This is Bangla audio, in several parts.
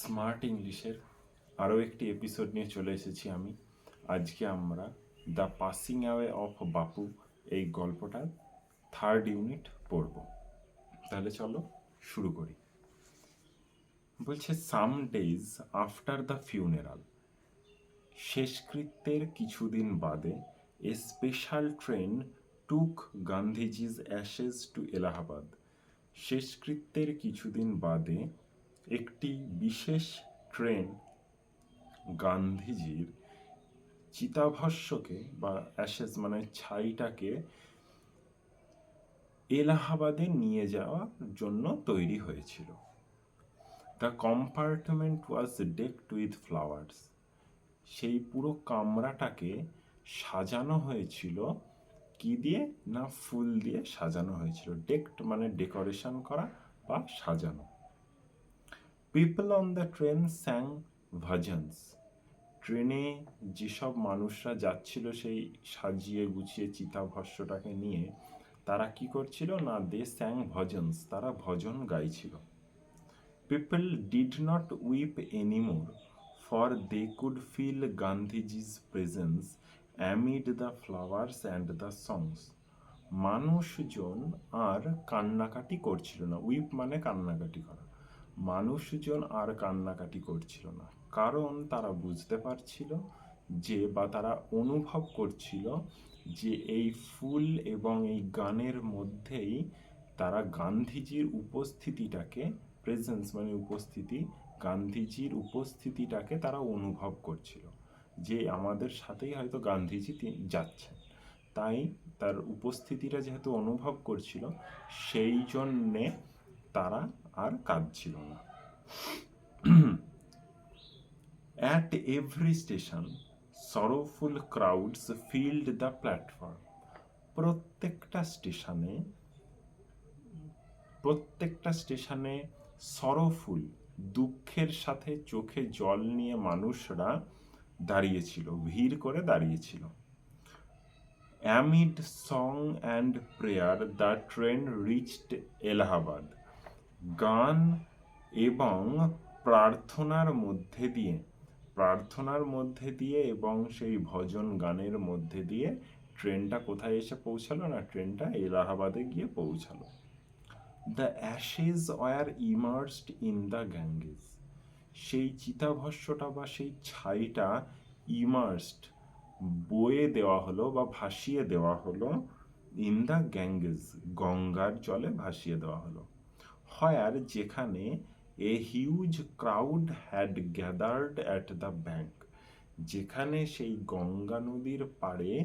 স্মার্ট ইংলিশের আরও একটি এপিসোড নিয়ে চলে এসেছি আমি। আজকে আমরা দ্য পাসিং অ্যাওয়ে অফ বাপু এই গল্পটার থার্ড ইউনিট পড়ব। তাহলে চলো শুরু করি। বলছে some days after the funeral শেষকৃত্যের কিছুদিন বাদে a special train took Gandhiji's ashes to Allahabad শেষকৃত্যের কিছুদিন বাদে একটি বিশেষ ট্রেন গান্ধীজির চিতাভস্যকে বা অ্যাশেজ মানে ছাইটাকে এলাহাবাদে নিয়ে যাওয়ার জন্য তৈরি হয়েছিল। The compartment was decked with flowers সেই পুরো কামরাটাকে সাজানো হয়েছিল। কি দিয়ে? না ফুল দিয়ে সাজানো হয়েছিল। ডেকড মানে ডেকোরেশন করা বা সাজানো। People on the train sang bhajans ট্রেনে যেসব মানুষরা যাচ্ছিল সেই সাজিয়ে গুছিয়ে চিতাভস্যটাকে নিয়ে, তারা কি করছিল? না দে স্যাং ভজনস তারা ভজন গাইছিল। People did not weep anymore for they could feel Gandhiji's presence amid the flowers and the songs মানুষজন আর কান্নাকাটি করছিল না। উইপ মানে কান্নাকাটি করা। মানুষজন আর কান্নাকাটি করছিল না। কারণ তারা বুঝতে পারছিল যে বা তারা অনুভব করছিল যে এই ফুল এবং এই গানের মধ্যেই তারা গান্ধীজির উপস্থিতিটাকে প্রেজেন্স মানে উপস্থিতি, গান্ধীজির উপস্থিতিটাকে তারা অনুভব করছিল যে আমাদের সাথেই হয়তো গান্ধীজি যাচ্ছেন। তাই তার উপস্থিতিটা যেহেতু অনুভব করছিল, সেই জন্যে তারা আর কাঁদছিল না। At every station sorrowful crowds filled the platform প্রত্যেকটা স্টেশনে প্রত্যেকটা স্টেশনে সরোফুল দুঃখের সাথে চোখে জল নিয়ে মানুষরা দাঁড়িয়েছিল, ভিড় করে দাঁড়িয়েছিল। Amid song and prayer the train reached Allahabad গান এবং প্রার্থনার মধ্যে দিয়ে, প্রার্থনার মধ্যে দিয়ে এবং সেই ভজন গানের মধ্যে দিয়ে ট্রেনটা কোথায় এসে পৌঁছালো না, ট্রেনটা এলাহাবাদে গিয়ে পৌঁছালো। The ashes were immersed in the Ganges সেই চিতাভস্যটা বা সেই ছাইটা ইমার্সড বয়ে দেওয়া হলো বা ভাসিয়ে দেওয়া হলো ইন দ্য গ্যাঙ্গেজ গঙ্গার জলে ভাসিয়ে দেওয়া হলো। হয়ার যেখানে a huge crowd had gathered at the bank যেখানে সেই গঙ্গা নদীর পাড়ে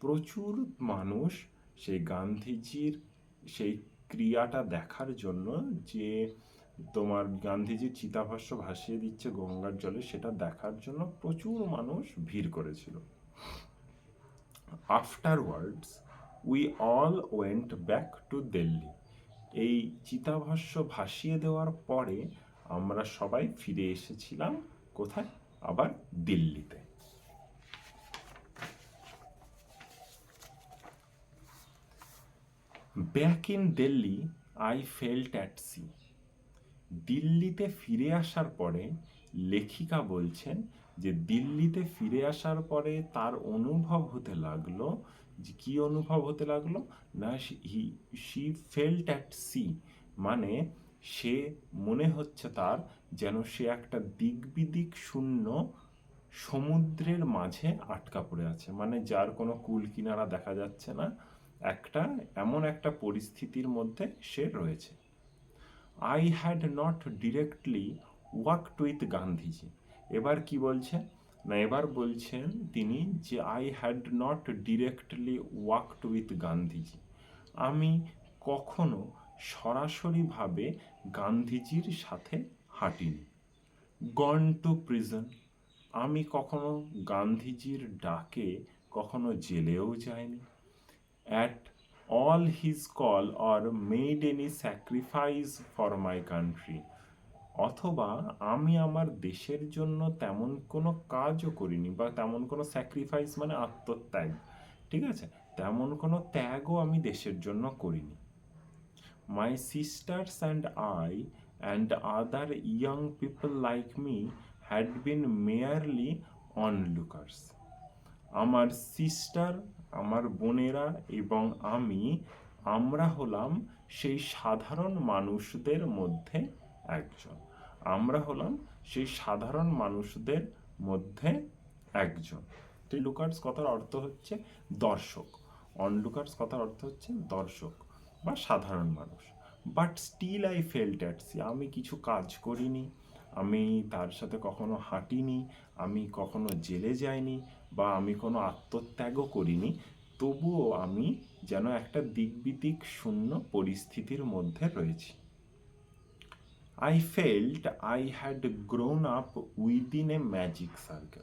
প্রচুর মানুষ সেই গান্ধীজির সেই ক্রিয়াটা দেখার জন্য যে তোমার গান্ধীজির চিতাভস্য ভাসিয়ে দিচ্ছে গঙ্গার জলে, সেটা দেখার জন্য প্রচুর মানুষ ভিড় করেছিল। Afterwards we all went back to Delhi এই চিতাভস্য ভাসিয়ে দেওয়ার পরে আমরা সবাই ফিরে এসেছিলাম কোথায়? আবার দিল্লিতে। Back in Delhi, I felt at sea. দিল্লিতে ফিরে আসার পরে লেখিকা বলছেন যে দিল্লিতে ফিরে আসার পরে তার অনুভব হতে লাগল যে কি অনুভব হতে লাগল? না he she felt at sea মানে সে মনে হচ্ছে তার যেন সে একটা দিক বিদিক শূন্য সমুদ্রের মাঝে আটকা পড়ে আছে। মানে যার কোনো কুল কিনারা দেখা যাচ্ছে না। একটা, এমন একটা পরিস্থিতির মধ্যে সে রয়েছে। I had not directly worked with Gandhiji এবার কি বলছেন না এবার বলছেন, তিনি যে I had not directly worked with Gandhiji আমি কখনো সরাসরিভাবে গান্ধীজির সাথে হাঁটিনি। গন টু প্রিজন আমি কখনো গান্ধীজির ডাকে কখনো জেলেও যাইনি। At all his call or made any sacrifice for my country অথবা আমি আমার দেশের জন্য তেমন কোনো কাজও করিনি বা তেমন কোনো স্যাক্রিফাইস মানে আত্মত্যাগ, ঠিক আছে? তেমন কোনো ত্যাগও আমি দেশের জন্য করিনি। My sisters and I and other young people like me had been merely onlookers. আমার সিস্টার আমার বোনেরা এবং আমি, আমরা হলাম সেই সাধারণ মানুষদের মধ্যে একজন। আমরা হলাম সেই সাধারণ মানুষদের মধ্যে একজন। তো লুকার্স কথার অর্থ হচ্ছে দর্শক। অনলুকার্স কথার অর্থ হচ্ছে দর্শক বা সাধারণ মানুষ। But still I felt at sea আমি কিছু কাজ করিনি, আমি তার সাথে কখনো হাঁটিনি, আমি কখনো জেলে যাইনি বা আমি কোনো আত্মত্যাগও করিনি, তবুও আমি যেন একটা দিকবিদিক শূন্য পরিস্থিতির মধ্যে রয়েছি। I felt I had grown up within a magic circle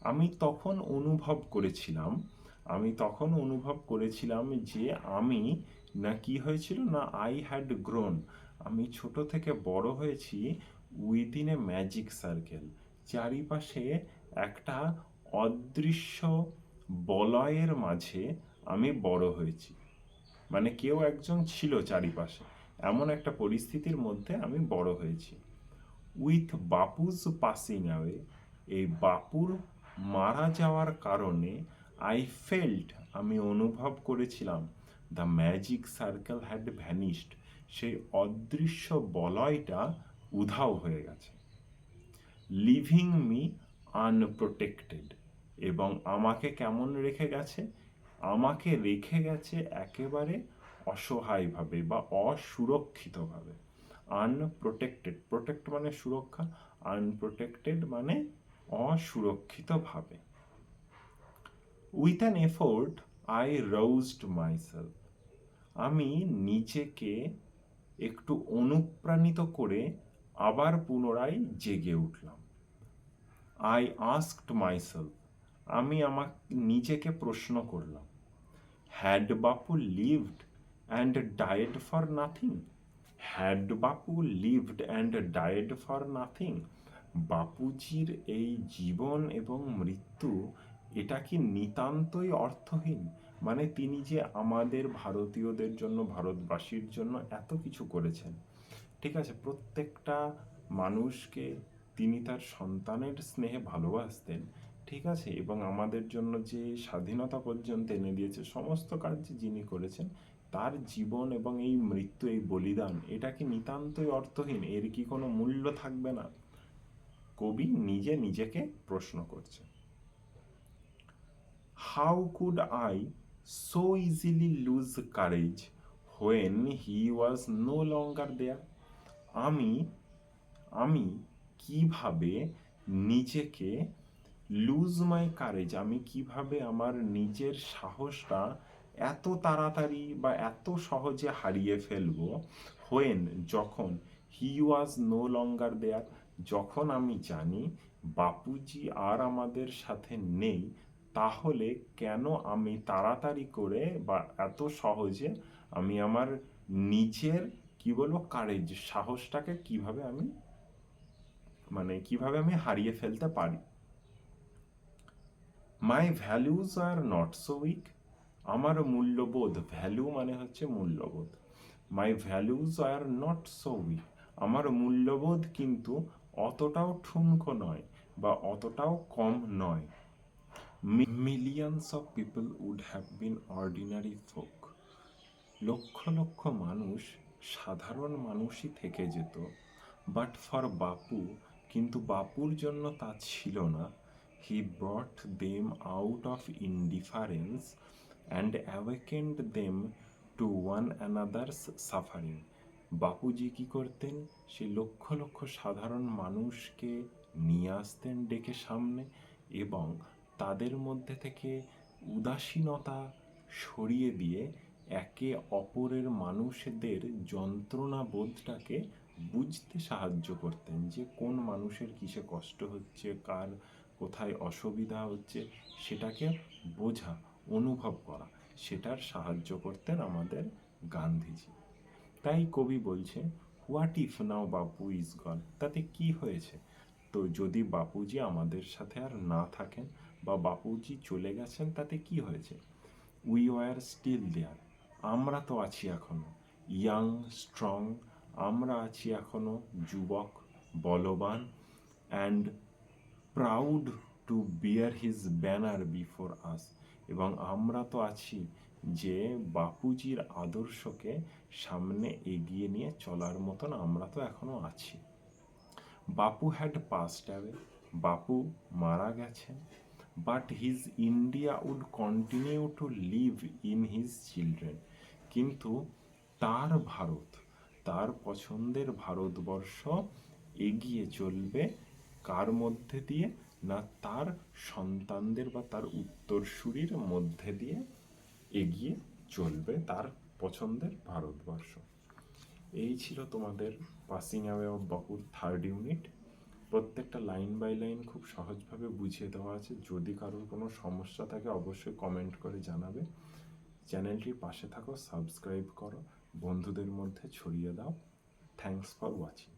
আমি তখন অনুভব করেছিলাম, আমি তখন অনুভব করেছিলাম যে আমি না কি হয়েছিল না আই হ্যাড গ্রোন আমি ছোট থেকে বড় হয়েছি উইদিন এ ম্যাজিক সার্কেল চারিপাশে একটা অদৃশ্য বলয়ের মাঝে আমি বড় হয়েছি। মানে কেউ একজন ছিল চারিপাশে। এমন একটা পরিস্থিতির মধ্যে আমি বড় হয়েছি। উইথ বাপুজ পাসিং অ্যাওয়ে এই বাপুর মারা যাওয়ার কারণে আই ফেল্ট আমি অনুভব করেছিলাম। The magic circle had vanished. সেই অদৃশ্য বলয়টা উধাও হয়ে গেছে। Leaving me unprotected. এবং আমাকে কেমন রেখে গেছে? আমাকে রেখে গেছে একেবারে অসহায়ভাবে বা অসুরক্ষিতভাবে। আনপ্রোটেক্টেড প্রোটেক্ট মানে সুরক্ষা আনপ্রোটেক্টেড মানে অসুরক্ষিতভাবে। With an effort I roused myself আমি নিজেকে একটু অনুপ্রাণিত করে আবার পুনরায় জেগে উঠলাম। আই আস্কড মাইসেলফ আমি আমার নিজেকে প্রশ্ন করলাম। Had Bapu lived and died for nothing had Bapu lived and died for nothing বাপুজির এই জীবন এবং মৃত্যু, এটা কি নিতান্তই অর্থহীন? মানে তিনি যে আমাদের ভারতীয়দের জন্য, ভারতবাসীর জন্য এত কিছু করেছেন। ঠিক আছে, প্রত্যেকটা মানুষকে তিনি তার সন্তানের স্নেহে ভালোবাসতেন। ঠিক আছে, এবং আমাদের জন্য যে স্বাধীনতা পর্যন্ত এনে দিয়েছে, সমস্ত কাজ যিনি করেছেন তার জীবন এবং এই মৃত্যু, এই বলিদান, এটা কি নিতান্তই অর্থহীন? এর কি কোনো মূল্য থাকবে না? কবি নিজে নিজেকে প্রশ্ন করছে how could I so easily lose courage when he was no longer there আমি আমি কীভাবে নিজেকে লুজ মাই কারেজ আমি কীভাবে আমার নিজের সাহসটা এত তাড়াতাড়ি বা এত সহজে হারিয়ে ফেলব হোয়েন যখন হি ওয়াজ নো লঙ্গার দেয়ার যখন আমি জানি বাপুজি আর আমাদের সাথে নেই, তাহলে কেন আমি তাড়াতাড়ি করে বা এত সহজে আমি আমার নিজের, কি বলব কারেজ সাহসটাকে কীভাবে আমি মানে কীভাবে আমি হারিয়ে ফেলতে পারি? My values are not so weak আমার মূল্যবোধ ভ্যালু মানে হচ্ছে মূল্যবোধ। My values are not so weak আমার মূল্যবোধ কিন্তু অতটাও ঠুনকো নয় বা অতটাও কম নয়। Millions of people would have been ordinary folk লক্ষ লক্ষ মানুষ সাধারণ মানুষই থেকে যেত। বাট ফর বাপু, কিন্তু বাপুর জন্য তা ছিল না। He brought them out of indifference and awakened them to one another's suffering Bapuji কি করতেন? সে লক্ষ লক্ষ সাধারণ মানুষকে নিয়ে আসতেন ডেকে সামনে এবং তাদের মধ্যে থেকে উদাসীনতা সরিয়ে দিয়ে একে অপরের মানুষদের যন্ত্রণা বোধটাকে বুঝতে সাহায্য করতেন যে কোন মানুষের কিসে কষ্ট হচ্ছে, কার কোথায় অসুবিধা হচ্ছে, সেটাকে বোঝা অনুভব করা, সেটার সাহায্য করতেন আমাদের গান্ধীজি। তাই কবি বলছে what if now Bapu is গন তাতে কি হয়েছে? তো যদি বাপুজি আমাদের সাথে আর না থাকেন বা বাপুজি চলে গেছেন, তাতে কি হয়েছে? উই ওয়ার স্টিল দেয়ার আমরা তো আছি এখনও। ইয়াং স্ট্রং আমরা আছি এখনও যুবক, বলবান and proud to bear his banner before us এবং আমরা তো আছি যে বাপুজির আদর্শকে সামনে এগিয়ে নিয়ে চলার মতন আমরা তো এখনও আছি। বাপু হ্যাড পাস্ট অ্যাওয়ে বাপু মারা গেছেন but his India would continue to live in his children কিন্তু তার ভারত, তার পছন্দের ভারতবর্ষ এগিয়ে চলবে কার মধ্যে দিয়ে? না তার সন্তানদের বা তার উত্তরসূরির মধ্যে দিয়ে এগিয়ে চলবে তার পছন্দের ভারতবর্ষ। এই ছিল তোমাদের পাসিং অ্যাওয়ে অফ বাপুর থার্ড ইউনিট প্রত্যেকটা লাইন বাই লাইন খুব সহজভাবে বুঝিয়ে দেওয়া আছে। যদি কারোর কোনো সমস্যা থাকে, অবশ্যই কমেন্ট করে জানাবে। চ্যানেলটির পাশে থাকো সাবস্ক্রাইব করো। বন্ধুদের মধ্যে ছড়িয়ে দাও। Thanks for watching